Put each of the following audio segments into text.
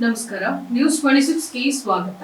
ನಮಸ್ಕಾರ. News twenty ಸಿಕ್ಸ್ಗೆ ಸ್ವಾಗತ.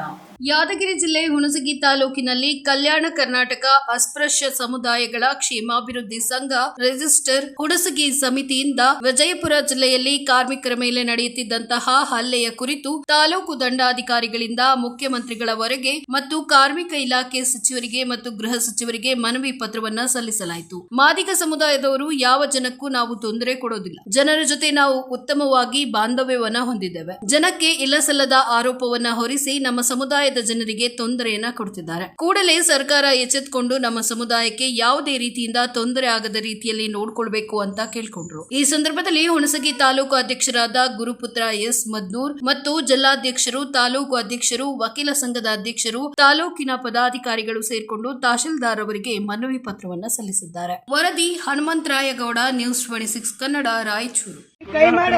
ಯಾದಗಿರಿ ಜಿಲ್ಲೆ ಹುಣಸಗಿ ತಾಲೂಕಿನಲ್ಲಿ ಕಲ್ಯಾಣ ಕರ್ನಾಟಕ ಅಸ್ಪೃಶ್ಯ ಸಮುದಾಯಗಳ ಕ್ಷೇಮಾಭಿವೃದ್ಧಿ ಸಂಘ ರಿಜಿಸ್ಟರ್ ಹುಣಸಗಿ ಸಮಿತಿಯಿಂದ ವಿಜಯಪುರ ಜಿಲ್ಲೆಯಲ್ಲಿ ಕಾರ್ಮಿಕರ ಮೇಲೆ ನಡೆಯುತ್ತಿದ್ದಂತಹ ಹಲ್ಲೆಯ ಕುರಿತು ತಾಲೂಕು ದಂಡಾಧಿಕಾರಿಗಳಿಂದ ಮುಖ್ಯಮಂತ್ರಿಗಳವರೆಗೆ ಮತ್ತು ಕಾರ್ಮಿಕ ಇಲಾಖೆ ಸಚಿವರಿಗೆ ಮತ್ತು ಗೃಹ ಸಚಿವರಿಗೆ ಮನವಿ ಪತ್ರವನ್ನ ಸಲ್ಲಿಸಲಾಯಿತು. ಮಾದಿಗ ಸಮುದಾಯದವರು ಯಾವ ಜನಕ್ಕೂ ನಾವು ತೊಂದರೆ ಕೊಡೋದಿಲ್ಲ. ಜನರ ಜೊತೆ ನಾವು ಉತ್ತಮವಾಗಿ ಬಾಂಧವ್ಯವನ್ನ ಹೊಂದಿದ್ದೇವೆ. ಜನ ಸರ್ಕಾರಕ್ಕೆ ಇಲ್ಲ ಆರೋಪವನ್ನ ಹೊರಿಸಿ ನಮ್ಮ ಸಮುದಾಯದ ಜನರಿಗೆ ತೊಂದರೆಯನ್ನ ಕೊಡ್ತಿದ್ದಾರೆ. ಕೂಡಲೇ ಸರ್ಕಾರ ಎಚ್ಚೆತ್ಕೊಂಡು ನಮ್ಮ ಸಮುದಾಯಕ್ಕೆ ಯಾವುದೇ ರೀತಿಯಿಂದ ತೊಂದರೆ ಆಗದ ರೀತಿಯಲ್ಲಿ ನೋಡ್ಕೊಳ್ಬೇಕು ಅಂತ ಕೇಳ್ಕೊಂಡ್ರು. ಈ ಸಂದರ್ಭದಲ್ಲಿ ಹುಣಸಗಿ ತಾಲೂಕು ಅಧ್ಯಕ್ಷರಾದ ಗುರುಪುತ್ರ ಎಸ್ ಮದ್ನೂರ್ ಮತ್ತು ಜಿಲ್ಲಾಧ್ಯಕ್ಷರು, ತಾಲೂಕು ಅಧ್ಯಕ್ಷರು, ವಕೀಲ ಸಂಘದ ಅಧ್ಯಕ್ಷರು, ತಾಲೂಕಿನ ಪದಾಧಿಕಾರಿಗಳು ಸೇರಿಕೊಂಡು ತಹಶೀಲ್ದಾರ್ ಅವರಿಗೆ ಮನವಿ ಪತ್ರವನ್ನ ಸಲ್ಲಿಸಿದ್ದಾರೆ. ವರದಿ Hanumantharayagowda, news twenty six Kannada, Raichur. ಕೈ ಮಾಡ.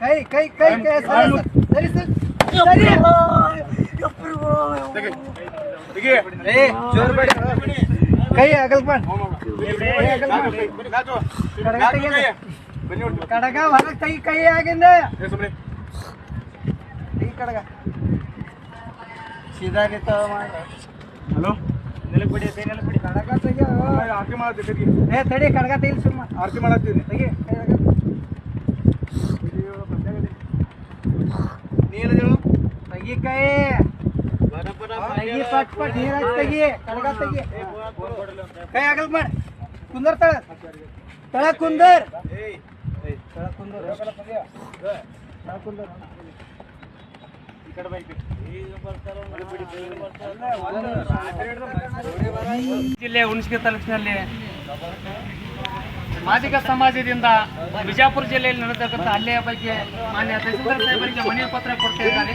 ಕೈ ಕೈ ಕೈ ಕೈ, ಸರಿ ಸರಿ ಕೈ ಆಗಲ್ ಕಡಗ ಹೊರ ಕೈ ಕೈ ಆಗಿಂದ. ಕಡಗ. ಸೀದಾ ನಿಂತ ಹಲೋ? ಆರತಿ ಮಾಡತ್ತೀವಿ ಏ ತಡಿ ಕಡಗತ್ತೆ ಇಲ್ಲಿ ಸುಮ್ಮ. ಆರತಿ ಮಾಡತ್ತೀನಿ. ತೆಗಿ ನೀರು ಹೇಳು ತೆಗಿ ಕೈ. ತೆಗಿ ಪಟ್ ಪಟ್ ನೀರು ಹಾಕಿ ಕಡಗ ತೆಗಿ. ಕೈ ಮಾಡಿ. ಕುಂದರ್ ತಳ. ತಳ ಕುಂದರ್. ಕುಂದರ್. ಕುಂದರ್. ಜಿಲ್ಲೆ ಹುಣಸಗಿ ತಾಲೂಕಿನಲ್ಲಿ ಮಾದಿಗ ಸಮಾಜದಿಂದ ಬಿಜಾಪುರ ಜಿಲ್ಲೆಯಲ್ಲಿ ನಡೆದಕ್ಕಂಥ ಹಲ್ಲೆಯ ಬಗ್ಗೆ ಮಾನ್ಯ ತಹಸೀಲ್ದಾರ್ ಸಾಹೇಬರಿಗೆ ಮನವಿ ಪತ್ರ ಕೊಡ್ತಾ ಇದ್ದಾರೆ.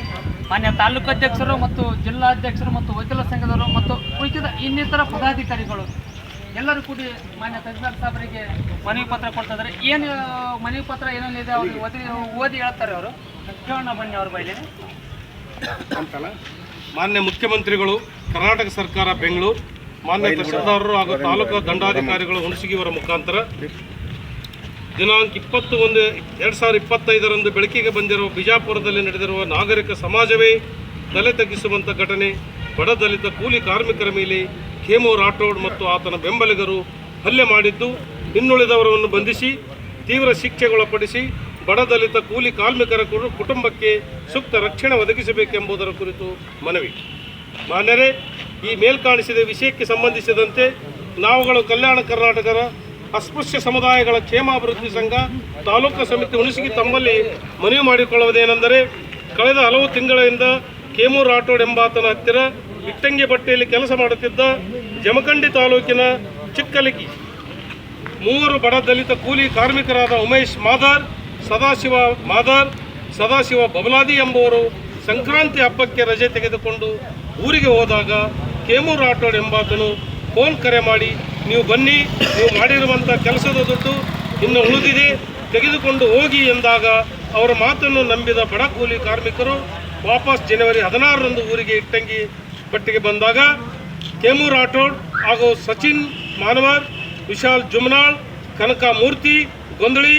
ಮಾನ್ಯ ತಾಲೂಕು ಅಧ್ಯಕ್ಷರು ಮತ್ತು ಜಿಲ್ಲಾಧ್ಯಕ್ಷರು ಮತ್ತು ವಕೀಲ ಸಂಘದವರು ಮತ್ತು ಉಳಿದ ಇನ್ನಿತರ ಪದಾಧಿಕಾರಿಗಳು ಎಲ್ಲರೂ ಕೂಡಿ ಮಾನ್ಯ ತಹಸೀಲ್ದಾರ್ ಸಾಹೇಬರಿಗೆ ಮನವಿ ಪತ್ರ ಕೊಡ್ತಾ ಇದ್ದಾರೆ. ಏನು ಮನವಿ ಪತ್ರ ಏನೇನಿದೆ ಅವ್ರಿಗೆ ಓದಿ ಓದಿ ಹೇಳ್ತಾರೆ ಅವರು. ಕೇಳೋಣ ಬನ್ನಿ ಅವ್ರ ಬೈಲಿ ಅಂತಲ್ಲ ಮಾನ್ಯ ಮುಖ್ಯಮಂತ್ರಿಗಳು ಕರ್ನಾಟಕ ಸರ್ಕಾರ ಬೆಂಗಳೂರು ಮಾನ್ಯ ತಹಸೀಲ್ದಾರರು ಹಾಗೂ ತಾಲೂಕು ದಂಡಾಧಿಕಾರಿಗಳು ಹುಣಸಗಿಯವರ ಮುಖಾಂತರ ದಿನಾಂಕ ಇಪ್ಪತ್ತು ಒಂದು ಎರಡು ಸಾವಿರದ ಇಪ್ಪತ್ತೈದರಂದು ಬೆಳಕಿಗೆ ಬಂದಿರುವ ಬಿಜಾಪುರದಲ್ಲಿ ನಡೆದಿರುವ ನಾಗರಿಕ ಸಮಾಜವೇ ತಲೆ ತಗ್ಗಿಸುವಂಥ ಘಟನೆ. ಬಡ ದಲಿತ ಕೂಲಿ ಕಾರ್ಮಿಕರ ಮೇಲೆ ಖೇಮು ರಾಠೋಡ್ ಮತ್ತು ಆತನ ಬೆಂಬಲಿಗರು ಹಲ್ಲೆ ಮಾಡಿದ್ದು ಇನ್ನುಳಿದವರನ್ನು ಬಂಧಿಸಿ ತೀವ್ರ ಶಿಕ್ಷೆಗೊಳಪಡಿಸಿ ಬಡ ದಲಿತ ಕೂಲಿ ಕಾರ್ಮಿಕರ ಕುಟುಂಬಕ್ಕೆ ಸೂಕ್ತ ರಕ್ಷಣೆ ಒದಗಿಸಬೇಕೆಂಬುದರ ಕುರಿತು ಮನವಿ. ಮಾನ್ಯರೇ, ಈ ಮೇಲ್ಕಾಣಿಸಿದ ವಿಷಯಕ್ಕೆ ಸಂಬಂಧಿಸಿದಂತೆ ನಾವುಗಳು ಕಲ್ಯಾಣ ಕರ್ನಾಟಕದ ಅಸ್ಪೃಶ್ಯ ಸಮುದಾಯಗಳ ಕ್ಷೇಮಾಭಿವೃದ್ಧಿ ಸಂಘ, ತಾಲೂಕು ಸಮಿತಿ ಹುಣಸಗಿ ತಮ್ಮಲ್ಲಿ ಮನವಿ ಮಾಡಿಕೊಳ್ಳುವುದೇನೆಂದರೆ, ಕಳೆದ ಹಲವು ತಿಂಗಳಿಂದ ಕೇಮೂರ್ ರಾಠೋಡ್ ಎಂಬಾತನ ಹತ್ತಿರ ಇಟ್ಟಂಗಿ ಬಟ್ಟೆಯಲ್ಲಿ ಕೆಲಸ ಮಾಡುತ್ತಿದ್ದ ಜಮಖಂಡಿ ತಾಲೂಕಿನ ಚಿಕ್ಕಲಗಿ, ಮೂವರು ಬಡ ದಲಿತ ಕೂಲಿ ಕಾರ್ಮಿಕರಾದ ಉಮೇಶ್ ಮಾದಾರ್ ಸದಾಶಿವ ಮಾದರ್, ಸದಾಶಿವ ಬಬಲಾದಿ ಎಂಬುವರು ಸಂಕ್ರಾಂತಿ ಹಬ್ಬಕ್ಕೆ ರಜೆ ತೆಗೆದುಕೊಂಡು ಊರಿಗೆ ಹೋದಾಗ ಕೇಮು ರಾಠೋಡ್ ಎಂಬಾತನು ಫೋನ್ ಕರೆ ಮಾಡಿ, ನೀವು ಬನ್ನಿ, ನೀವು ಮಾಡಿರುವಂಥ ಕೆಲಸದ ದುಡ್ಡು ಇನ್ನು ಉಳಿದಿದೆ, ತೆಗೆದುಕೊಂಡು ಹೋಗಿ ಎಂದಾಗ ಅವರ ಮಾತನ್ನು ನಂಬಿದ ಬಡ ಕೂಲಿ ಕಾರ್ಮಿಕರು ವಾಪಸ್ ಜನವರಿ ಹದಿನಾರರಂದು ಊರಿಗೆ ಇಟ್ಟಂಗಿ ಪಟ್ಟಿಗೆ ಬಂದಾಗ ಕೇಮು ರಾಠೋಡ್ ಹಾಗೂ ಸಚಿನ್ ಮಾನವರ್, ವಿಶಾಲ್ ಜುಮ್ನಾಳ್, ಕನಕ ಮೂರ್ತಿ, ಗೊಂದಳಿ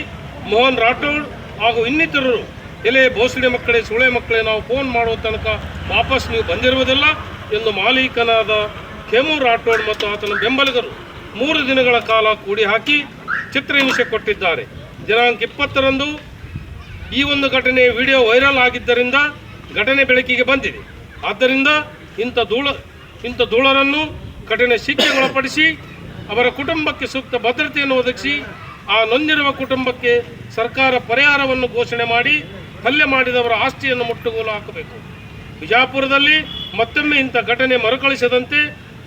ಮೋಹನ್ ರಾಠೋಡ್ ಹಾಗೂ ಇನ್ನಿತರರು ಎಲೆ ಭೋಸಡಿ ಮಕ್ಕಳೇ, ಸುಳೆ ಮಕ್ಕಳೇ, ನಾವು ಫೋನ್ ಮಾಡುವ ತನಕ ವಾಪಸ್ ನೀವು ಬಂದಿರುವುದಿಲ್ಲ ಎಂದು ಮಾಲೀಕನಾದ ಖೇಮು ರಾಠೋಡ್ ಮತ್ತು ಆತನ ಬೆಂಬಲಿಗರು ಮೂರು ದಿನಗಳ ಕಾಲ ಕೂಡಿ ಹಾಕಿ ಚಿತ್ರಹಿಂಸೆ ಕೊಟ್ಟಿದ್ದಾರೆ. ದಿನಾಂಕ ಇಪ್ಪತ್ತರಂದು ಈ ಒಂದು ಘಟನೆ ವಿಡಿಯೋ ವೈರಲ್ ಆಗಿದ್ದರಿಂದ ಘಟನೆ ಬೆಳಕಿಗೆ ಬಂದಿದೆ. ಆದ್ದರಿಂದ ಇಂಥ ಧೂಳ, ಇಂಥ ಧೂಳರನ್ನು ಕಠಿಣ ಶಿಕ್ಷೆಗೊಳಪಡಿಸಿ ಅವರ ಕುಟುಂಬಕ್ಕೆ ಸೂಕ್ತ ಭದ್ರತೆಯನ್ನು ಒದಗಿಸಿ ಆ ನೊಂದಿರುವ ಕುಟುಂಬಕ್ಕೆ ಸರ್ಕಾರ ಪರಿಹಾರವನ್ನು ಘೋಷಣೆ ಮಾಡಿ ಹಲ್ಲೆ ಮಾಡಿದವರ ಆಸ್ತಿಯನ್ನು ಮುಟ್ಟುಗೋಲು ಹಾಕಬೇಕು. ಬಿಜಾಪುರದಲ್ಲಿ ಮತ್ತೊಮ್ಮೆ ಇಂಥ ಘಟನೆ ಮರುಕಳಿಸದಂತೆ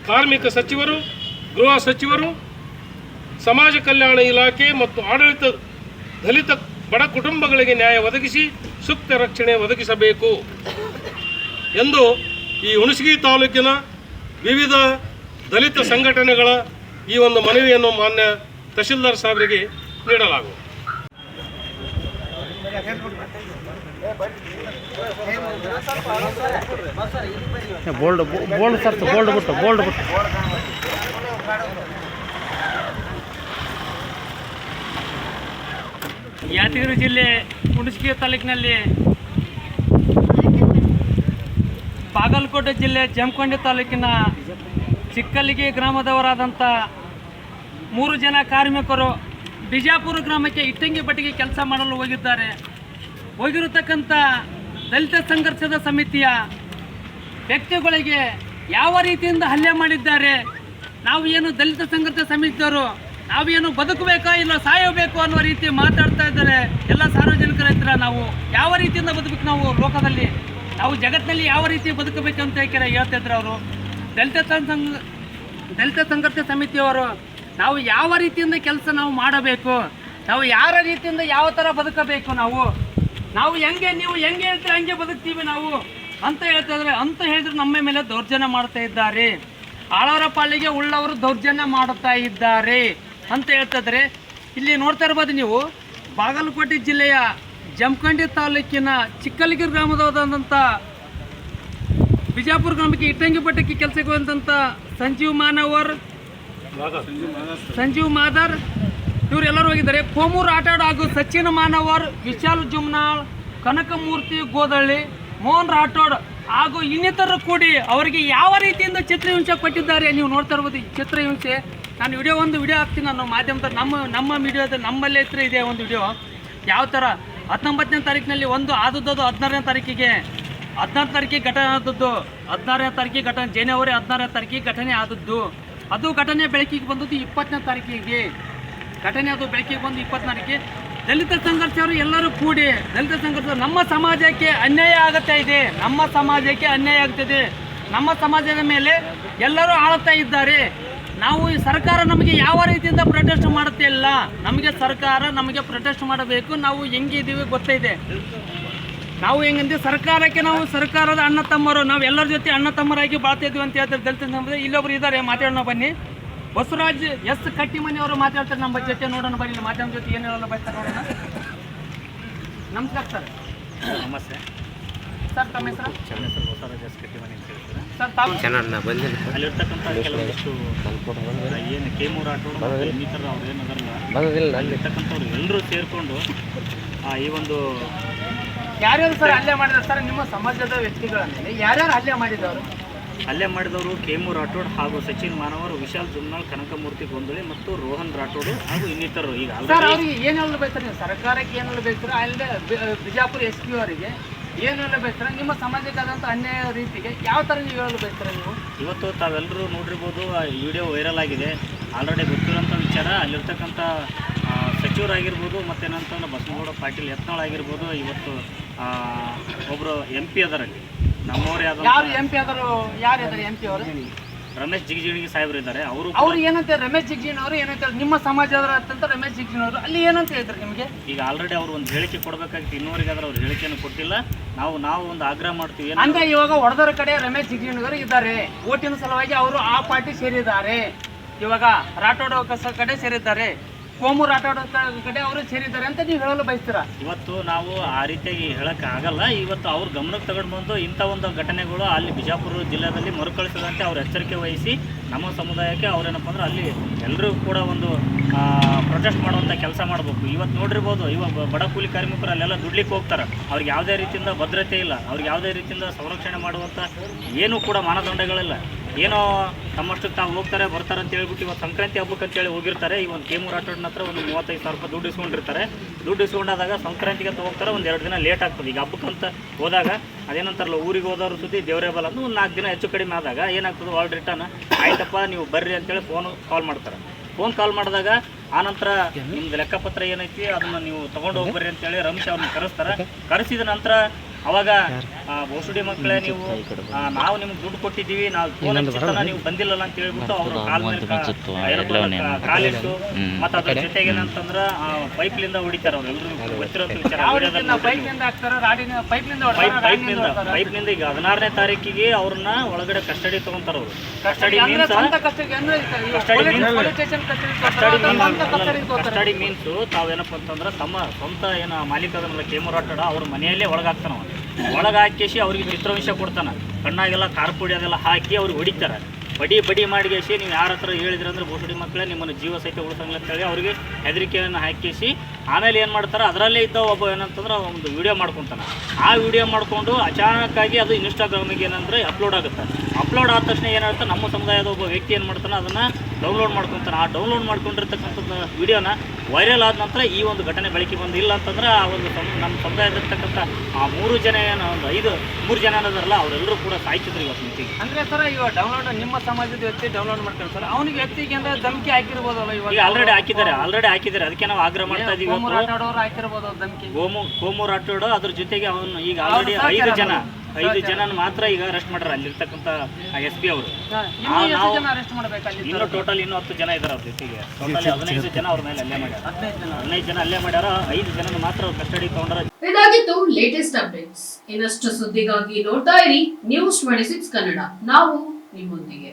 ಕಾರ್ಮಿಕ ಸಚಿವರು, ಗೃಹ ಸಚಿವರು, ಸಮಾಜ ಕಲ್ಯಾಣ ಇಲಾಖೆ ಮತ್ತು ಆಡಳಿತ, ದಲಿತ ಬಡ ಕುಟುಂಬಗಳಿಗೆ ನ್ಯಾಯ ಒದಗಿಸಿ ಸೂಕ್ತ ರಕ್ಷಣೆ ಒದಗಿಸಬೇಕು ಎಂದು ಈ ಹುಣಸಗಿ ತಾಲೂಕಿನ ವಿವಿಧ ದಲಿತ ಸಂಘಟನೆಗಳ ಈ ಒಂದು ಮನವಿಯನ್ನು ಮಾನ್ಯ ತಹಶೀಲ್ದಾರ್ ಸಾಹೇಬರಿಗೆ ನೀಡಲಾಗುವುದು. ಬೋಲ್ಡ್ ಬೋಲ್ಡ್ ಸರ್ ಬೋಲ್ಡ್ ಬಿಟ್ಟು ಬೋಲ್ಡ್ ಬಿಟ್ಟು ಯಾದಗಿರಿ ಜಿಲ್ಲೆ ಕುಂಡಸಗಿ ತಾಲೂಕಿನಲ್ಲಿ ಬಾಗಲಕೋಟೆ ಜಿಲ್ಲೆ ಜಮಖಂಡಿ ತಾಲೂಕಿನ ಚಿಕ್ಕಲಿಗೆ ಗ್ರಾಮದವರಾದಂಥ ಮೂರು ಜನ ಕಾರ್ಮಿಕರು ಬಿಜಾಪುರ ಗ್ರಾಮಕ್ಕೆ ಇಟ್ಟಂಗಿ ಬಟ್ಟಿಗೆ ಕೆಲಸ ಮಾಡಲು ಹೋಗಿದ್ದಾರೆ. ಹೋಗಿರತಕ್ಕಂಥ ದಲಿತ ಸಂಘರ್ಷದ ಸಮಿತಿಯ ವ್ಯಕ್ತಿಗಳಿಗೆ ಯಾವ ರೀತಿಯಿಂದ ಹಲ್ಲೆ ಮಾಡಿದ್ದಾರೆ? ನಾವು ಏನು ದಲಿತ ಸಂಘರ್ಷ ಸಮಿತಿಯವರು ನಾವೇನು ಬದುಕಬೇಕೋ ಇಲ್ಲ ಸಾಯಬೇಕು ಅನ್ನುವ ರೀತಿ ಮಾತಾಡ್ತಾ ಇದ್ದಾರೆ ಎಲ್ಲ ಸಾರ್ವಜನಿಕರ ಹತ್ರ ನಾವು. ಯಾವ ರೀತಿಯಿಂದ ಬದುಕಬೇಕು ನಾವು ಲೋಕದಲ್ಲಿ? ನಾವು ಜಗತ್ತಿನಲ್ಲಿ ಯಾವ ರೀತಿ ಬದುಕಬೇಕು ಅಂತ ಹೇಳ್ತಾ ಇದ್ರು ಅವರು. ದಲಿತ ಸಂಘ, ದಲಿತ ಸಂಘರ್ಷ ಸಮಿತಿಯವರು ನಾವು ಯಾವ ರೀತಿಯಿಂದ ಕೆಲಸ ನಾವು ಮಾಡಬೇಕು? ನಾವು ಯಾರ ರೀತಿಯಿಂದ ಯಾವ ಥರ ಬದುಕಬೇಕು ನಾವು? ನಾವು ಹೆಂಗೆ, ನೀವು ಹೆಂಗೆ ಹೇಳ್ತೀರಿ ಹಂಗೆ ಬದುಕ್ತೀವಿ ನಾವು? ಅಂತ ಹೇಳ್ತಾ ಅಂತ ಹೇಳಿದ್ರು ನಮ್ಮ ಮೇಲೆ ದೌರ್ಜನ್ಯ ಮಾಡ್ತಾ ಇದ್ದಾರೆ. ಆಳವರ ಪಾಲಿಗೆ ಉಳ್ಳವರು ದೌರ್ಜನ್ಯ ಮಾಡುತ್ತಾ ಇದ್ದಾರೆ. ಅಂತ ಹೇಳ್ತಾ ಇಲ್ಲಿ ನೋಡ್ತಾ ಇರ್ಬೋದು ನೀವು, ಬಾಗಲಕೋಟೆ ಜಿಲ್ಲೆಯ ಜಮಖಂಡಿ ತಾಲೂಕಿನ ಚಿಕ್ಕಲಗಿರಿ ಗ್ರಾಮದವಾದಂಥ ಬಿಜಾಪುರ ಗ್ರಾಮಕ್ಕೆ ಇಟ್ಟಂಗಿ ಪಟ್ಟಕ್ಕೆ ಕೆಲಸಕ್ಕೆ ಹೋದಂಥ ಸಂಜೀವ್ ಮಾನವರ್ ಸಂಜೀವ್ ಮಾದರ್, ಇವರೆಲ್ಲರೂ ಹೋಗಿದ್ದಾರೆ. ಕೋಮೂರ್ ಆಟಾಡ್ ಹಾಗೂ ಸಚಿನ್ ಮಾನವರ್, ವಿಶಾಲ್ ಜುಮ್ನಾಳ್, ಕನಕಮೂರ್ತಿ ಗೋದಳ್ಳಿ, ಮೋಹನ್ ರಾಠೋಡ್ ಹಾಗೂ ಇನ್ನಿತರರು ಕೂಡಿ ಅವರಿಗೆ ಯಾವ ರೀತಿಯಿಂದ ಚಿತ್ರಹಿಂಸೆ ಕೊಟ್ಟಿದ್ದಾರೆ ನೀವು ನೋಡ್ತಾ ಇರ್ಬೋದು. ಈ ಚಿತ್ರಹಿಂಸೆ, ನಾನು ವಿಡಿಯೋ ಒಂದು ವಿಡಿಯೋ ಹಾಕ್ತೀನಿ ನಾನು ಮಾಧ್ಯಮದ ನಮ್ಮ ನಮ್ಮ ಮೀಡಿಯಾದ ನಮ್ಮಲ್ಲೇ ಹತ್ರ ಇದೆ ಒಂದು ವಿಡಿಯೋ. ಯಾವ ಥರ? ಹತ್ತೊಂಬತ್ತನೇ ತಾರೀಕಿನಲ್ಲಿ ಒಂದು ಆದದ್ದು ಹದಿನಾರನೇ ತಾರೀಕಿಗೆ. ಹದಿನಾರು ತಾರೀಕಿಗೆ ಘಟನೆ ಆದದ್ದು, ಹದಿನಾರನೇ ತಾರೀಕಿಗೆ ಘಟನೆ ಜನವರಿ ಹದಿನಾರನೇ ತಾರೀಕಿಗೆ ಘಟನೆ ಆದದ್ದು. ಅದು ಘಟನೆ ಬೆಳಕಿಗೆ ಬಂದದ್ದು ಇಪ್ಪತ್ತನೇ ತಾರೀಕಿಗೆ. ಘಟನೆ ಅದು ಬೆಳಕಿಗೆ ಬಂದು ಇಪ್ಪತ್ನಾಲ್ಕಿಗೆ ದಲಿತ ಸಂಘರ್ಷವರು ಎಲ್ಲರೂ ಕೂಡಿ, ದಲಿತ ಸಂಘರ್ಷ ನಮ್ಮ ಸಮಾಜಕ್ಕೆ ಅನ್ಯಾಯ ಆಗುತ್ತಾ ಇದೆ? ನಮ್ಮ ಸಮಾಜಕ್ಕೆ ಅನ್ಯಾಯ ಆಗ್ತಿದೆ ನಮ್ಮ ಸಮಾಜದ ಮೇಲೆ ಎಲ್ಲರೂ ಆಳುತ್ತಾ ಇದ್ದಾರೆ. ನಾವು ಈ ಸರ್ಕಾರ ನಮಗೆ ಯಾವ ರೀತಿಯಿಂದ ಪ್ರೊಟೆಸ್ಟ್ ಮಾಡುತ್ತೆ ಇಲ್ಲ. ನಮಗೆ ಸರ್ಕಾರ ನಮಗೆ ಪ್ರೊಟೆಸ್ಟ್ ಮಾಡಬೇಕು. ನಾವು ಹೆಂಗಿದ್ದೀವಿ ಗೊತ್ತಿದೆ ನಾವು ಹೆಂಗಂದ್ರೆ ಸರ್ಕಾರಕ್ಕೆ ನಾವು ಸರ್ಕಾರದ ಅಣ್ಣ ತಮ್ಮರು ನಾವು ಎಲ್ಲರ ಜೊತೆ ಅಣ್ಣ ತಮ್ಮರಾಗಿ ಬಾಳ್ತಾ ಇದ್ವಿ ಅಂತ ಹೇಳ್ತಾರೆ ದಲಿತ ಸಮುದಾಯ ಇಲ್ಲೊಬ್ರು ಇದ್ದಾರೆ ಮಾತಾಡೋಣ ಬನ್ನಿ. ಬಸವರಾಜ್ ಎಸ್ ಕಟ್ಟಿಮನಿ ಅವರು ಮಾತಾಡ್ತಾರೆ ನಮ್ಮ ಜೊತೆ ನೋಡೋಣ ಬನ್ನಿ ಮಾತಾಡ ಮಾಧ್ಯಮ ಜೊತೆ ಏನು ಹೇಳೋಣ ಬಯಸ್ತಾರೆ ನೋಡೋಣ. ನಮಸ್ಕಾರ ಸರ್. ನಮಸ್ತೆ. ಸರ್ ತಮ್ಮ ಹೆಸರು? ನನ್ನ ಹೆಸರು ಬಸವರಾಜ್ ಎಸ್ ಕಟ್ಟಿಮನಿ ಅಂತ ಹೇಳ್ತಾರೆ? ಸರ್ ತಾವು? ಅಲ್ಲಿರ್ತಕ್ಕಂಥ ಕೆಲವೊಂದಿಷ್ಟು ಏನು ಕೇಮೂರು ಆಟೋಡ್ ಇನ್ನಿತರ ಅವ್ರು ಏನದಾರಲ್ಲ ಅಲ್ಲಿರ್ತಕ್ಕಂಥವ್ರು ಎಲ್ಲರೂ ಸೇರಿಕೊಂಡು ಈ ಒಂದು ಯಾರ್ಯಾರು ಸರ್ ಹಲ್ಲೆ ಮಾಡಿದ್ರು ಸರ್ ನಿಮ್ಮ ಸಮಾಜದ ವ್ಯಕ್ತಿಗಳ ಮೇಲೆ ಯಾರ್ಯಾರು ಹಲ್ಲೆ ಮಾಡಿದವರು? ಹಲ್ಲೆ ಮಾಡಿದವರು ಕೇಮೂರ್ ರಾಠೋಡ್ ಹಾಗೂ ಸಚಿನ್ ಮಾನವರು ವಿಶಾಲ್ ಜುಮ್ನಾಳ್ ಕನಕಮೂರ್ತಿ ಗೊಂದಳಿ ಮತ್ತು ರೋಹನ್ ರಾಠೋಡ್ ಹಾಗೂ ಇನ್ನಿತರರು. ಈಗ ಸರ್ ಅವ್ರಿಗೆ ಏನು ಬಯಸ್ತಾರೆ ನೀವು ಸರ್ಕಾರಕ್ಕೆ ಏನು ಹೇಳ್ಬೇಕು ಅಲ್ಲದೆ ಬಿಜಾಪುರ ಎಸ್ ಪಿ ಅವರಿಗೆ ಏನು ಹೇಳಲು ಬಯಸ್ತಾರೆ ನಿಮ್ಮ ಸಮಾಜಕ್ಕಾದಂಥ ಅನ್ಯಾಯ ರೀತಿಗೆ ಯಾವ ಥರ ನೀವು ಹೇಳಲು ಬೇಕಾರೆ ನೀವು? ಇವತ್ತು ತಾವೆಲ್ಲರೂ ನೋಡಿರ್ಬೋದು ಆ ವಿಡಿಯೋ ವೈರಲ್ ಆಗಿದೆ. ಆಲ್ರೆಡಿ ಗೊತ್ತಿರೋಂಥ ವಿಚಾರ ಅಲ್ಲಿರ್ತಕ್ಕಂಥ ಆ, ಮತ್ತು ಏನಂತಂದ್ರೆ ಬಸನಗೌಡ ಪಾಟೀಲ್ ಯತ್ನಾಳ್ ಆಗಿರ್ಬೋದು ಇವತ್ತು ಒಬ್ಬರು ಎಂ ಪಿ ಅದರಲ್ಲಿ ನಮ್ಮವರೇ ಯಾರು ಆದ ಎಂ ಪಿ ಆದರು ಯಾರು ಇದ್ದಾರೆ ಎಂ ಪಿ ಅವರು? ರಮೇಶ್ ಜಿಗಜಿಣಗಿ ಸಾಹೇಬರು ಇದ್ದಾರೆ. ಅವರು ಅವ್ರು ಏನಂತ ರಮೇಶ್ ಜಿಗಜಿಣ್ ಅವರು ಏನಂತ ನಿಮ್ಮ ಸಮಾಜದ ಅಂತ ರಮೇಶ್ ಜಿಗಜಿಣ್ ಅವರು. ಅಲ್ಲಿ ಏನಂತ ಹೇಳ್ತಾರೆ ನಿಮಗೆ? ಈಗ ಆಲ್ರೆಡಿ ಅವರು ಒಂದು ಹೇಳಿಕೆ ಕೊಡಬೇಕಾಗಿತ್ತು ಇನ್ನೂವರೆಗೆ ಆದ್ರೆ ಅವ್ರು ಹೇಳಿಕೆಯನ್ನು ಕೊಟ್ಟಿಲ್ಲ. ನಾವು ನಾವು ಒಂದು ಆಗ್ರಹ ಮಾಡ್ತೀವಿ ಅಂದ್ರೆ ಇವಾಗ ಹೊಡೆದರ ಕಡೆ ರಮೇಶ್ ಜಿಗಜಿಣ್ ಅವರು ಇದ್ದಾರೆ. ಓಟಿನ ಸಲುವಾಗಿ ಅವರು ಆ ಪಾರ್ಟಿ ಸೇರಿದ್ದಾರೆ. ಇವಾಗ ರಾಠೋಡ ಕಡೆ ಸೇರಿದ್ದಾರೆ. ಕೋಮು ಆಟ ಆಡೋ ಕಡೆ ಅವರು ಸೇರಿದ್ದಾರೆ ಅಂತ ನೀವು ಹೇಳಲು ಬಯಸ್ತೀರಾ? ಇವತ್ತು ನಾವು ಆ ರೀತಿಯಾಗಿ ಹೇಳಕ್ಕೆ ಆಗಲ್ಲ. ಇವತ್ತು ಅವ್ರ ಗಮನಕ್ಕೆ ತಗೊಂಡು ಬಂದು ಇಂಥ ಒಂದು ಘಟನೆಗಳು ಅಲ್ಲಿ ಬಿಜಾಪುರ ಜಿಲ್ಲೆಯಲ್ಲಿ ಮರುಕಳಿಸದಂತೆ ಅವ್ರು ಎಚ್ಚರಿಕೆ ವಹಿಸಿ ನಮ್ಮ ಸಮುದಾಯಕ್ಕೆ ಅವ್ರೇನಪ್ಪ ಅಂದ್ರೆ ಅಲ್ಲಿ ಎಲ್ಲರೂ ಕೂಡ ಒಂದು ಪ್ರೊಟೆಸ್ಟ್ ಮಾಡುವಂಥ ಕೆಲಸ ಮಾಡಬೇಕು. ಇವತ್ತು ನೋಡಿರ್ಬೋದು ಇವಾಗ ಬಡ ಕೂಲಿ ಕಾರ್ಮಿಕರು ಅಲ್ಲೆಲ್ಲ ದುಡ್ಲಿಕ್ಕೆ ಹೋಗ್ತಾರೆ. ಅವ್ರಿಗೆ ಯಾವುದೇ ರೀತಿಯಿಂದ ಭದ್ರತೆ ಇಲ್ಲ. ಅವ್ರಿಗೆ ಯಾವುದೇ ರೀತಿಯಿಂದ ಸಂರಕ್ಷಣೆ ಮಾಡುವಂಥ ಏನೂ ಕೂಡ ಮಾನದಂಡಗಳಿಲ್ಲ. ಏನೋ ತಮ್ಮಷ್ಟು ತಾವು ಹೋಗ್ತಾರೆ ಬರ್ತಾರೆ ಅಂತ ಹೇಳ್ಬಿಟ್ಟು ಇವತ್ತು ಸಂಕ್ರಾಂತಿ ಹಬ್ಬಕ್ಕೆ ಅಂತೇಳಿ ಹೋಗಿರ್ತಾರೆ. ಈ ಒಂದು ಕೇಮೂರ್ ಆಟೋಡ್ನ ಹತ್ರ ಒಂದು ಮೂವತ್ತೈದು ಸಾವಿರ ರೂಪಾಯಿ ದುಡ್ಡು ಇಸ್ಕೊಂಡಿರ್ತಾರೆ. ದುಡ್ಡು ಇಸ್ಕೊಂಡಾದಾಗ ಸಂಕ್ರಾಂತಿಗೆ ಅಂತ ಹೋಗ್ತಾರೆ ಒಂದು ಎರಡು ದಿನ ಲೇಟ್ ಆಗ್ತದೆ. ಈಗ ಹಬ್ಬಕ್ಕಂತ ಹೋದಾಗ ಅದೇನಂತಾರಲ್ಲ ಊರಿಗೆ ಹೋದವ್ರ ಸುದ್ದಿ ದೇವರೇ ಬಲ್ಲ ಅಂದ್ರೆ ಒಂದು ನಾಲ್ಕು ದಿನ ಹೆಚ್ಚು ಕಡಿಮೆ ಆದಾಗ ಏನಾಗ್ತದೆ ಆಲ್ ರಿಟರ್ನ್ ಆಯ್ತಪ್ಪ ನೀವು ಬರ್ರಿ ಅಂತೇಳಿ ಫೋನು ಕಾಲ್ ಮಾಡ್ತಾರೆ. ಫೋನ್ ಕಾಲ್ ಮಾಡಿದಾಗ ಆನಂತರ ನಿಮ್ದು ಲೆಕ್ಕಪತ್ರ ಏನೈತಿ ಅದನ್ನ ನೀವು ತಗೊಂಡು ಹೋಗ್ಬರ್ರಿ ಅಂತೇಳಿ ರಮೇಶ್ ಅವ್ರನ್ನ ಕರೆಸ್ತಾರೆ. ಕರೆಸಿದ ನಂತರ ಅವಾಗ ಆ, ಬೋಸುಡಿ ಮಕ್ಕಳೇ ನೀವು ನಾವು ನಿಮ್ಗೆ ದುಡ್ಡು ಕೊಟ್ಟಿದ್ದೀವಿ ನಾವು ಫೋನ್ ನೀವು ಬಂದಿಲ್ಲಲ್ಲ ಅಂತ ಹೇಳ್ಬಿಟ್ಟು ಅವರು ಕಾಲ್ ಮೇಲೆ ಕಾಲಿಟ್ಟು ಮತ್ತೆ ಅದ್ರ ಜೊತೆಗೆ ಏನಂತಂದ್ರೆ ಪೈಪ್ಲಿಂದ ಹೊಡಿತಾರೆ ಅವ್ರು. ಎಲ್ಲರೂ ಗೊತ್ತಿರೋಂಥ ವಿಚಾರ. ಪೈಪ್ನಿಂದ ಪೈಪ್ನಿಂದ ಪೈಪ್ನಿಂದ ಪೈಪ್ನಿಂದ ಈಗ ಹದಿನಾರನೇ ತಾರೀಕಿಗೆ ಅವ್ರನ್ನ ಒಳಗಡೆ ಕಸ್ಟಡಿ ತಗೊಂತಾರ ಅವರು. ಕಸ್ಟಡಿ ಅಂದ್ರೆ ಮೀನ್ಸ್ ಕಸ್ಟಡಿ ಮೀನ್ಸ್ ತಾವೇನಪ್ಪ ಅಂತಂದ್ರೆ ತಮ್ಮ ಸ್ವಂತ ಏನ ಮಾಲೀಕ ಅದನ್ನಲ್ಲ ಕೇಮರಾಟಡ ಅವ್ರ ಮನೆಯಲ್ಲೇ ಒಳಗಾಗ್ತಾನ ಒಳಗೆ ಹಾಕಿಸಿ ಅವ್ರಿಗೆ ಚಿತ್ರವಿಷ ಕೊಡ್ತಾನೆ. ಕಣ್ಣಾಗೆಲ್ಲ ಕಾರ್ಪುಡಿ ಪುಡಿ ಅದೆಲ್ಲ ಹಾಕಿ ಅವ್ರಿಗೆ ಹೊಡಿತಾರೆ. ಬಡಿ ಬಡಿ ಮಾಡಿಗೇಸಿ ನೀವು ಯಾರ ಹತ್ರ ಹೇಳಿದ್ರಂದ್ರೆ ಬೋಸಡಿ ಮಕ್ಕಳೇ ನಿಮ್ಮನ್ನು ಜೀವ ಸಹಿತ ಉಳಿಸಂಗಿಲ್ಲ ಅಂತೇಳಿ ಅವ್ರಿಗೆ ಹೆದರಿಕೆಯನ್ನು ಹಾಕಿಸಿ ಆಮೇಲೆ ಏನು ಮಾಡ್ತಾರೆ ಅದರಲ್ಲೇ ಇದ್ದ ಒಬ್ಬ ಏನಂತಂದ್ರೆ ಒಂದು ವಿಡಿಯೋ ಮಾಡ್ಕೊತಾನೆ. ಆ ವಿಡಿಯೋ ಮಾಡ್ಕೊಂಡು ಅಚಾನಕ್ಕಾಗಿ ಅದು ಇನ್ಸ್ಟಾಗ್ರಾಮಿಗೆ ಏನಂದ್ರೆ ಅಪ್ಲೋಡ್ ಆಗುತ್ತೆ. ಅಪ್ಲೋಡ್ ಆದ ತಕ್ಷಣ ಏನಾಗುತ್ತೆ ನಮ್ಮ ಸಮುದಾಯದ ಒಬ್ಬ ವ್ಯಕ್ತಿ ಏನು ಮಾಡ್ತಾನೆ, ಅದನ್ನು ಡೌನ್ಲೋಡ್ ಮಾಡ್ಕೊತಾನೆ. ಆ ಡೌನ್ಲೋಡ್ ಮಾಡ್ಕೊಂಡಿರ್ತಕ್ಕಂಥದ್ದು ವಿಡಿಯೋನ ವೈರಲ್ ಆದ ನಂತರ ಈ ಒಂದು ಘಟನೆ ಬೆಳಕಿಗೆ ಬಂದಿಲ್ಲ ಅಂತಂದ್ರೆ ಆ ಒಂದು ಸಮ ನಮ್ಮ ಸಮುದಾಯದಲ್ಲಿರ್ತಕ್ಕಂಥ ಆ ಮೂರು ಜನ ಏನೋ ಒಂದು ಐದು ಮೂರು ಜನ ಅನ್ನೋದಾರಲ್ಲ ಅವರೆಲ್ಲರೂ ಕೂಡ ಸಾಯ್ತಿದ್ರು ಇವತ್ತು ಮಿತಿಗೆ ಅಂದ್ರೆ ಸರ್ ಇವಾಗ ಡೌನ್ಲೋಡ್ ನಿಮ್ಮ ಸಮಾಜದ ವ್ಯಕ್ತಿ ಡೌನ್ಲೋಡ್ ಮಾಡ್ತಾರೆ ಸರ್. ಅವನಿಗೆ ವ್ಯಕ್ತಿಗೆ ಅಂದ್ರೆ ಧಮಕಿ ಹಾಕಿರ್ಬೋದಲ್ಲ ಇವಾಗ? ಆಲ್ರೆಡಿ ಹಾಕಿದ್ದಾರೆ ಆಲ್ರೆಡಿ ಹಾಕಿದ್ದಾರೆ. ಅದಕ್ಕೆ ನಾವು ಆಗ್ರಹ ಮಾಡ್ತಾ ಇದೀವಿ ಗೋಮು ಗೋಮು ರಾಟೋಡು ಅದ್ರ ಜೊತೆಗೆ ಅವನು ಈಗ ಆಲ್ರೆಡಿ ಐದು ಜನ. ಐದು ಜನ ಮಾತ್ರ ಈಗ ಅರೆಸ್ಟ್ ಮಾಡ್ಯಾರ ಅಲ್ಲಿರ್ತಕ್ಕಂಥ ಎಸ್ ಪಿ ಅವರು. ಇನ್ನೂ ಎಷ್ಟು ಜನ ಅರೆಸ್ಟ್ ಮಾಡ್ಬೇಕು ಅಲ್ಲಿ ಇನ್ನು ಟೋಟಲ್ ಇನ್ನೂ ಹತ್ತು ಜನ ಇದ್ದಾರೆ ಅವ್ರ ಜೊತೆಗೆ. ಟೋಟಲ್ ಹದಿನೈದು ಜನ. ಅವ್ರ ಮೇಲೆ ಅಲ್ಲೇ ಮಾಡ್ಯಾರ. ಹದಿನೈದು ಜನ. ಹದಿನೈದು ಜನ ಅಲ್ಲೇ ಮಾಡ್ಯಾರ ಐದು ಜನ ಮಾತ್ರ ಕಸ್ಟಡಿ ತಗೊಂಡ್ರ. ಇದಾಗಿತ್ತು ಲೇಟೆಸ್ಟ್ ಅಪ್ಡೇಟ್ಸ್ ಇನ್ನಷ್ಟು ಸುದ್ದಿಗಾಗಿ ನೋಡ್ತಾ ಇರಿ ನ್ಯೂಸ್ ಟ್ವೆಂಟಿ ಸಿಕ್ಸ್ ಕನ್ನಡ ನಾವು ನಿಮ್ಮೊಂದಿಗೆ.